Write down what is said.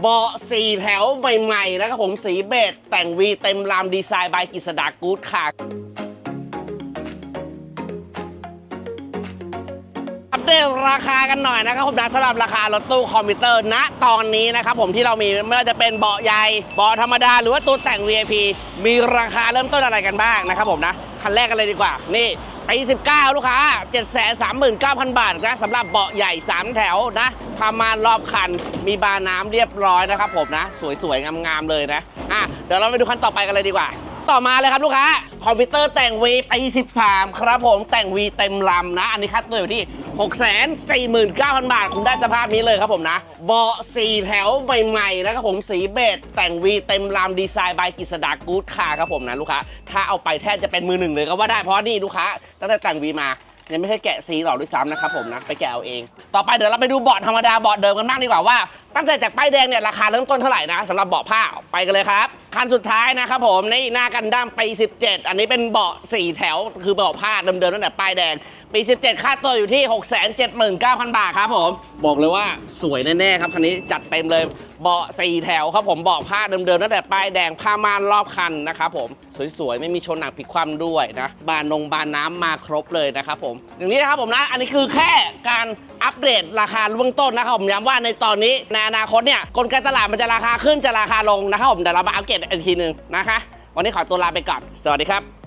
เบาะสี่แถวใหม่ๆนะครับผมสีเบจแต่งวีเต็มลำดีไซน์บายกิษดากู๊ดค่ะอัปเดตราคากันหน่อยนะครับผมนะสำหรับราคารถตู้คอมพิวเตอร์ณตอนนี้นะครับผมที่เรามีไม่ว่าจะเป็นเบาะใหญ่เบาะธรรมดาหรือว่าตัวแต่ง VIP มีราคาเริ่มต้นอะไรกันบ้างนะครับผมนะคันแรกกันเลยดีกว่านี่ ปี 19 ลูกค้า 739,000 บาทนะสำหรับเบาะใหญ่ 3 แถวนะทำมารอบคันมีบาน้ำเรียบร้อยนะครับผมนะ สวยๆ งามๆ เลยนะอะเดี๋ยวเราไปดูคันต่อไปกันเลยดีกว่า ต่อมาเลยครับลูกค้า คอมพิวเตอร์แต่ง V ปี13 ครับผมแต่ง V เต็มลำนะ อันนี้คัดตัวอยู่ที่ 649,000 บาท คุณได้สภาพนี้เลยครับผมนะ เบาะ4แถวใหม่ๆนะครับผมสีเบจแต่ง V เต็มลำดีไซน์บายกิษดากู๊ดคาครับผมนะลูกค้า ถ้าเอาไปแทบจะเป็นมือหนึ่งเลยก็ว่าได้เพราะนี่ลูกค้าตั้งแต่แต่ง V มายังไม่ใช่แกะซีหรอกด้วยซ้ำนะครับผมนะไปแกะเอาเอง ต่อไปเดี๋ยวเราไปดูเบาะธรรมดาเบาะเดิมกันบ้างดีกว่าว่า ตั้งแต่จากป้ายแดงเนี่ยราคาเริ่มต้นเท่าไหร่นะสำหรับเบาะผ้าไปกันเลยครับคันสุดท้ายนะครับผมนี่หน้ากันดั้มปี 17 อันนี้เป็นเบาะ 4 แถว คือเบาะผ้าเดิมๆตั้งแต่ป้ายแดง ปี 17 ค่าตัวอยู่ที่ 679,000 บาทครับผม บอกเลยว่าสวยแน่ๆครับคันนี้จัดเต็มเลยเบาะ 4 แถวครับผมเบาะผ้าเดิมๆตั้งแต่ป้ายแดงผ้าม่านรอบคันนะครับผมสวยๆ ไม่มีชนหนักพลิกคว่ำด้วยนะบานนงบานน้ำมาครบเลยนะครับผม อย่างนี้นะครับผมนะอันนี้คือแค่การอัปเดตราคาเบื้องต้นนะครับผมย้ำว่าในตอนนี้ในอนาคตเนี่ยกลไกตลาดมันจะราคาขึ้นจะราคาลงนะครับผมเดี๋ยวเรามาอัปเดตอีกทีหนึ่งนะคะ วันนี้ขอตัวลาไปก่อน สวัสดีครับ